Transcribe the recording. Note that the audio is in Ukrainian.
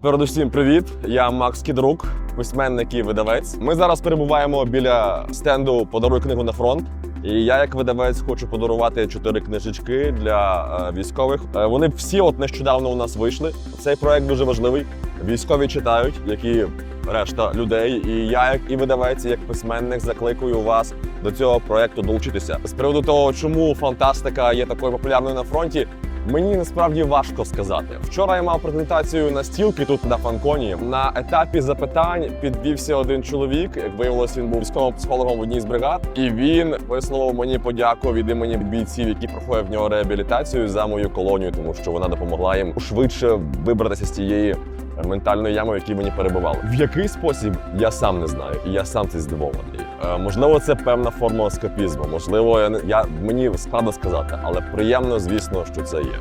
Передусім, привіт! Я Макс Кідрук, письменник і видавець. Ми зараз перебуваємо біля стенду Подаруй книгу на фронт. І я, як видавець, хочу подарувати чотири книжечки для е, військових. Е, вони всі от нещодавно у нас вийшли. Цей проект дуже важливий. Військові читають, як і решта людей. І я, як і видавець, і як письменник, закликаю вас до цього проекту долучитися. З приводу того, чому фантастика є такою популярною на фронті. Мені насправді важко сказати. Вчора я мав презентацію на стілки тут на фанконі. На етапі запитань підвівся один чоловік. Як виявилось, він був військовим психологом в одній з бригад, і він висловив мені подяку від імені бійців, які проходять в нього реабілітацію за мою колонію, тому що вона допомогла їм швидше вибратися з тієї ментальної ями, в якій мені перебували. В який спосіб я сам не знаю, і я сам це здивований. Е, можливо, це певна форма ескапізму. Можливо, я, я мені складно сказати, але приємно, звісно, що це є.